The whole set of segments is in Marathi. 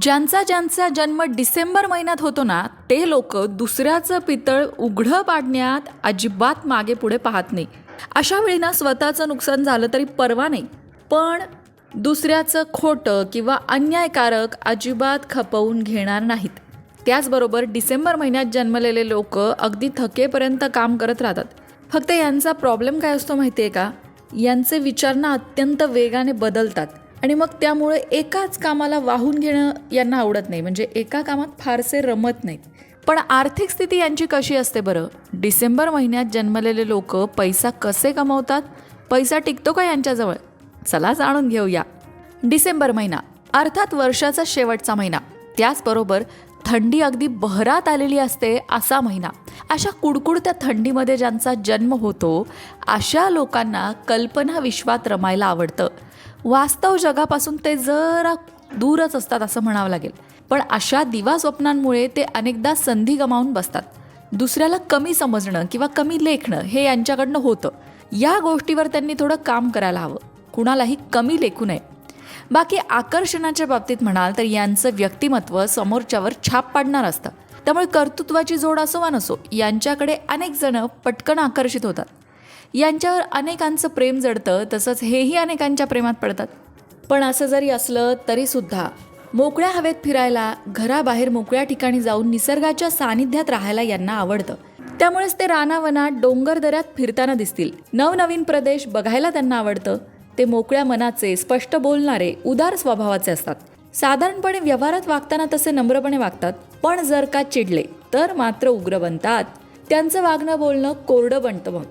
ज्यांचा ज्यांचा जन्म डिसेंबर महिन्यात होतो ना ते लोक दुसऱ्याचं पितळ उघडं पाडण्यात अजिबात मागे पुढे पाहत नाही. अशा वेळी ना स्वतःचं नुकसान झालं तरी परवा नाही. पण दुसऱ्याचं खोटं किंवा अन्यायकारक अजिबात खपवून घेणार नाहीत. त्याचबरोबर डिसेंबर महिन्यात जन्मलेले लोक अगदी थकेपर्यंत काम करत राहतात. फक्त यांचा प्रॉब्लेम काय असतो माहिती आहे का? यांचे विचार ना अत्यंत वेगाने बदलतात. आणि मग त्यामुळे एकाच कामाला वाहून घेणं यांना आवडत नाही. म्हणजे एका कामात फारसे रमत नाहीत. पण आर्थिक स्थिती यांची कशी असते बरं? डिसेंबर महिन्यात जन्मलेले लोक पैसा कसे कमवतात? पैसा टिकतो का यांच्याजवळ? चला जाणून घेऊया. डिसेंबर महिना अर्थात वर्षाचा शेवटचा महिना. त्याचबरोबर थंडी अगदी बहरात आलेली असते असा महिना. अशा कुडकुडत्या थंडीमध्ये ज्यांचा जन्म होतो अशा लोकांना कल्पना विश्वात रमायला आवडतं. वास्तव जगापासून ते जरा दूरच असतात असं म्हणावं लागेल. पण अशा दिवा स्वप्नांमुळे ते अनेकदा संधी गमावून बसतात. दुसऱ्याला कमी समजणं किंवा कमी लेखणं हे यांच्याकडनं होतं. या गोष्टीवर त्यांनी थोडं काम करायला हवं. कुणालाही कमी लेखू नये. बाकी आकर्षणाच्या बाबतीत म्हणाल तर यांचं व्यक्तिमत्व समोरच्यावर छाप पाडणार असतं. त्यामुळे कर्तृत्वाची जोड असो वा नसो यांच्याकडे अनेक जण पटकन आकर्षित होतात. यांच्यावर अनेकांचं प्रेम जडतं तसंच हेही अनेकांच्या प्रेमात पडतात. पण असं जरी असलं तरीसुद्धा मोकळ्या हवेत फिरायला घराबाहेर मोकळ्या ठिकाणी जाऊन निसर्गाच्या सानिध्यात राहायला यांना आवडतं. त्यामुळेच ते रानावनात डोंगर दऱ्यात फिरताना दिसतील. नवनवीन प्रदेश बघायला त्यांना आवडतं. ते मोकळ्या मनाचे स्पष्ट बोलणारे उदार स्वभावाचे असतात. साधारणपणे व्यवहारात वागताना तसे नम्रपणे वागतात. पण जर का चिडले तर मात्र उग्र बनतात. त्यांचं वागणं बोलणं कोरडं बनतं मग.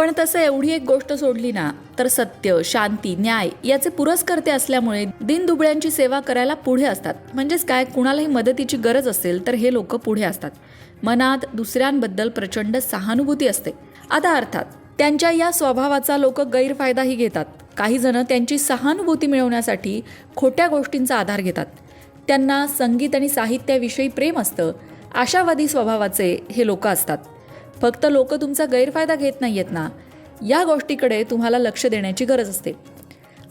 पण तसं एवढी एक गोष्ट सोडली ना तर सत्य शांती न्याय याचे पुरस्कर्ते असल्यामुळे दिनदुबळ्यांची सेवा करायला पुढे असतात. म्हणजेच काय कुणालाही मदतीची गरज असेल तर हे लोक पुढे असतात. मनात दुसऱ्यांबद्दल प्रचंड सहानुभूती असते. आता अर्थात त्यांच्या या स्वभावाचा लोक गैरफायदाही घेतात. काही जण त्यांची सहानुभूती मिळवण्यासाठी खोट्या गोष्टींचा आधार घेतात. त्यांना संगीत आणि साहित्याविषयी प्रेम असतं. आशावादी स्वभावाचे हे लोक असतात. फक्त लोक तुमचा गैरफायदा घेत नाही आहेत ना? या गोष्टीकडे तुम्हाला लक्ष देण्याची गरज असते.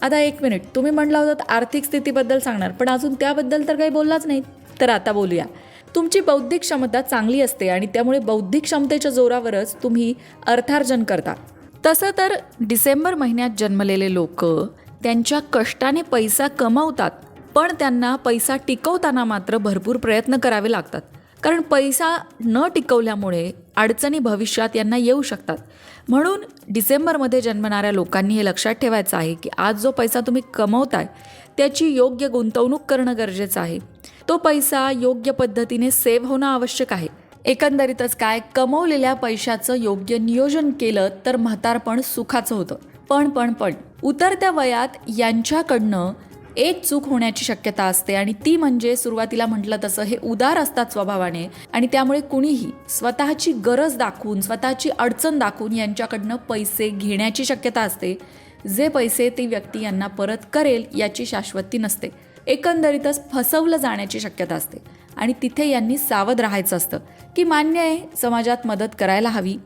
आता एक मिनिट. तुम्ही म्हटलं होतं आर्थिक स्थितीबद्दल सांगणार पण अजून त्याबद्दल तर काही बोललाच नाही तर आता बोलूया. तुमची बौद्धिक क्षमता चांगली असते आणि त्यामुळे बौद्धिक क्षमतेच्या जोरावरच तुम्ही अर्थार्जन करता. तसं तर डिसेंबर महिन्यात जन्मलेले लोक त्यांच्या कष्टाने पैसा कमवतात पण त्यांना पैसा टिकवताना मात्र भरपूर प्रयत्न करावे लागतात. कारण पैसा न टिकवल्यामुळे अडचणी भविष्यात यांना येऊ शकतात. म्हणून डिसेंबरमध्ये जन्मणाऱ्या लोकांनी हे लक्षात ठेवायचं आहे की आज जो पैसा तुम्ही कमवताय त्याची योग्य गुंतवणूक करणं गरजेचं आहे. तो पैसा योग्य पद्धतीने सेव्ह होणं आवश्यक आहे. एकंदरीतच काय कमवलेल्या पैशाचं योग्य नियोजन केलं तर म्हातारपण सुखाचं होतं. पण पण पण उतरत्या वयात यांच्याकडनं एक चूक होण्याची शक्यता असते आणि ती म्हणजे सुरुवातीला म्हटलं तसं हे उदार असतात स्वभावाने आणि त्यामुळे कुणीही स्वतःची गरज दाखवून स्वतःची अडचण दाखवून यांच्याकडनं पैसे घेण्याची शक्यता असते. जे पैसे ती व्यक्ती यांना परत करेल याची शाश्वती नसते. एकंदरीतच फसवलं जाण्याची शक्यता असते आणि तिथे यांनी सावध राहायचं असतं की मान्य आहे समाजात मदत करायला हवी.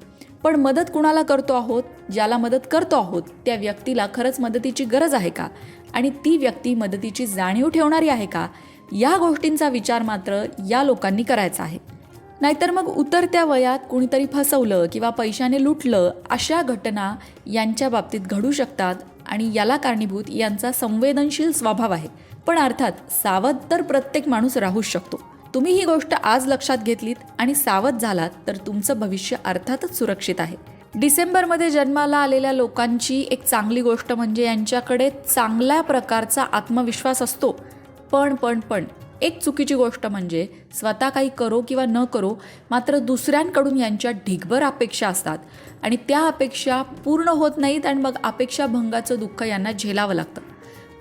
पण मदत कुणाला करतो आहोत? ज्याला मदत करतो आहोत त्या व्यक्तीला खरंच मदतीची गरज आहे का? आणि ती व्यक्ती मदतीची जाणीव ठेवणारी आहे का? या गोष्टींचा विचार मात्र या लोकांनी करायचा आहे. नाहीतर मग उतरत्या वयात कुणीतरी फसवलं किंवा पैशाने लुटलं अशा घटना यांच्या बाबतीत घडू शकतात आणि याला कारणीभूत यांचा संवेदनशील स्वभाव आहे. पण अर्थात सावध तर प्रत्येक माणूस राहूच शकतो. तुम्ही ही गोष्ट आज लक्षात घेतलीत आणि सावध झालात तर तुमचं भविष्य अर्थातच सुरक्षित आहे. डिसेंबरमध्ये जन्माला आलेल्या लोकांची एक चांगली गोष्ट म्हणजे यांच्याकडे चांगल्या प्रकारचा आत्मविश्वास असतो. पण पण पण एक चुकीची गोष्ट म्हणजे स्वतः काही करो किंवा न करो मात्र दुसऱ्यांकडून यांच्या ढिगभर अपेक्षा असतात. आणि त्या अपेक्षा पूर्ण होत नाहीत आणि मग अपेक्षा भंगाचं दुःख यांना झेलावं लागतं.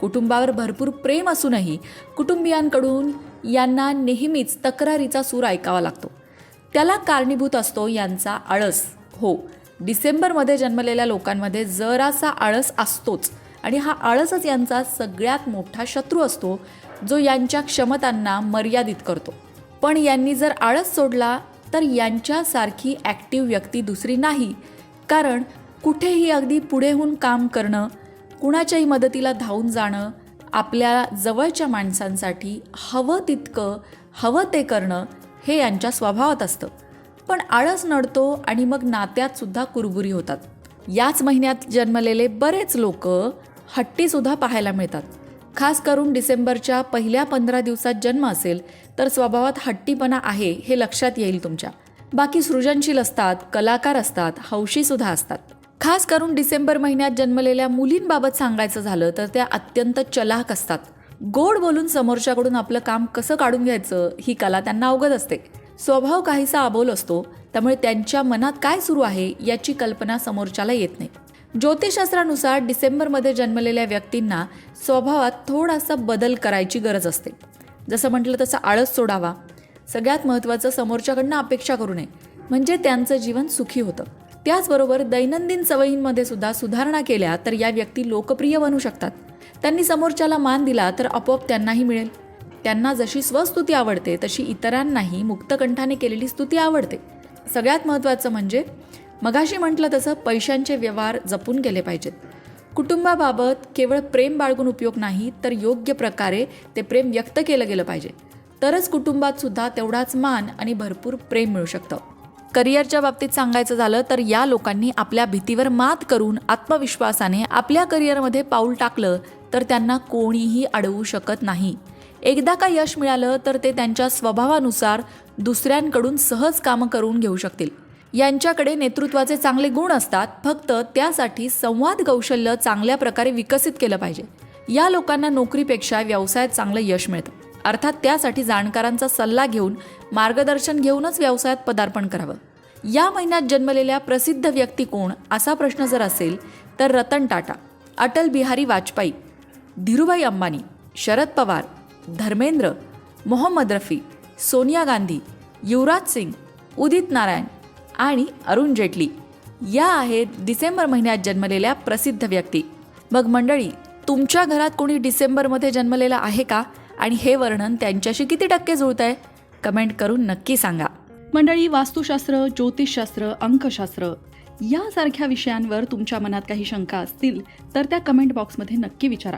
कुटुंबावर भरपूर प्रेम असूनही कुटुंबियांकडून यांना नेहमीच तक्रारीचा सूर ऐकावा लागतो. त्याला कारणीभूत असतो यांचा आळस. हो डिसेंबरमध्ये जन्मलेल्या लोकांमध्ये जरासा आळस असतोच. आणि हा आळसच यांचा सगळ्यात मोठा शत्रू असतो जो यांच्या क्षमतांना मर्यादित करतो. पण यांनी जर आळस सोडला तर यांच्यासारखी ॲक्टिव्ह व्यक्ती दुसरी नाही. कारण कुठेही अगदी पुढेहून काम करणं कुणाच्याही मदतीला धावून जाणं आपल्या जवळच्या माणसांसाठी हवं तितकं हवं ते करणं हे यांच्या स्वभावात असतं. पण आळस नडतो आणि मग नात्यात सुद्धा कुरबुरी होतात. याच महिन्यात जन्मलेले बरेच लोक हट्टीसुद्धा पाहायला मिळतात. खास करून डिसेंबरच्या पहिल्या पंधरा दिवसात जन्म असेल तर स्वभावात हट्टीपणा आहे हे लक्षात येईल तुमच्या. बाकी सृजनशील असतात कलाकार असतात हौशीसुद्धा असतात. खास करून डिसेंबर महिन्यात जन्मलेल्या मुलींबाबत सांगायचं झालं तर त्या अत्यंत चलाक असतात. गोड बोलून समोरच्याकडून आपलं काम कसं काढून घ्यायचं ही कला त्यांना अवगत असते. स्वभाव काहीसा अबोल असतो त्यामुळे त्यांच्या मनात काय सुरू आहे याची कल्पना समोरच्याला येत नाही. ज्योतिषशास्त्रानुसार डिसेंबरमध्ये जन्मलेल्या व्यक्तींना स्वभावात थोडासा बदल करायची गरज असते. जसं म्हटलं तसं आळस सोडावा. सगळ्यात महत्त्वाचं समोरच्याकडनं अपेक्षा करू नये. म्हणजे त्यांचं जीवन सुखी होतं. त्याचबरोबर दैनंदिन सवयींमध्ये सुद्धा सुधारणा केल्या तर या व्यक्ती लोकप्रिय बनू शकतात. त्यांनी समोरच्याला मान दिला तर आपोआप त्यांनाही मिळेल. त्यांना जशी स्वस्तुती आवडते तशी इतरांनाही मुक्तकंठाने केलेली स्तुती आवडते. सगळ्यात महत्त्वाचं म्हणजे मगाशी म्हटलं तसं पैशांचे व्यवहार जपून केले पाहिजेत. कुटुंबाबाबत केवळ प्रेम बाळगून उपयोग नाही तर योग्य प्रकारे ते प्रेम व्यक्त केलं गेलं पाहिजे. तरच कुटुंबात सुद्धा तेवढाच मान आणि भरपूर प्रेम मिळू शकतं. करिअरच्या बाबतीत सांगायचं झालं तर या लोकांनी आपल्या भीतीवर मात करून आत्मविश्वासाने आपल्या करिअरमध्ये पाऊल टाकलं तर त्यांना कोणीही अडवू शकत नाही. एकदा का यश मिळालं तर ते त्यांच्या स्वभावानुसार दुसऱ्यांकडून सहज कामं करून घेऊ शकतील. यांच्याकडे नेतृत्वाचे चांगले गुण असतात फक्त त्यासाठी संवाद कौशल्य चांगल्या प्रकारे विकसित केलं पाहिजे. या लोकांना नोकरीपेक्षा व्यवसायात चांगलं यश मिळतं. अर्थात त्यासाठी जाणकारांचा सल्ला घेऊन मार्गदर्शन घेऊनच व्यवसायात पदार्पण करावं. या महिन्यात जन्मलेल्या प्रसिद्ध व्यक्ती कोण असा प्रश्न जर असेल तर रतन टाटा अटल बिहारी वाजपेयी धीरूभाई अंबानी शरद पवार धर्मेंद्र मोहम्मद रफी सोनिया गांधी युवराज सिंग उदित नारायण आणि अरुण जेटली. या आहेत डिसेंबर महिन्यात जन्मलेल्या प्रसिद्ध व्यक्ती. मग मंडळी तुमच्या घरात कोणी डिसेंबरमध्ये जन्मलेला आहे का? आणि हे वर्णन त्यांच्याशी किती टक्के जुळत आहे कमेंट करून नक्की सांगा. मंडळी वास्तुशास्त्र ज्योतिषशास्त्र अंकशास्त्र यासारख्या विषयांवर तुमच्या मनात काही शंका असतील तर त्या कमेंट बॉक्समध्ये नक्की विचारा.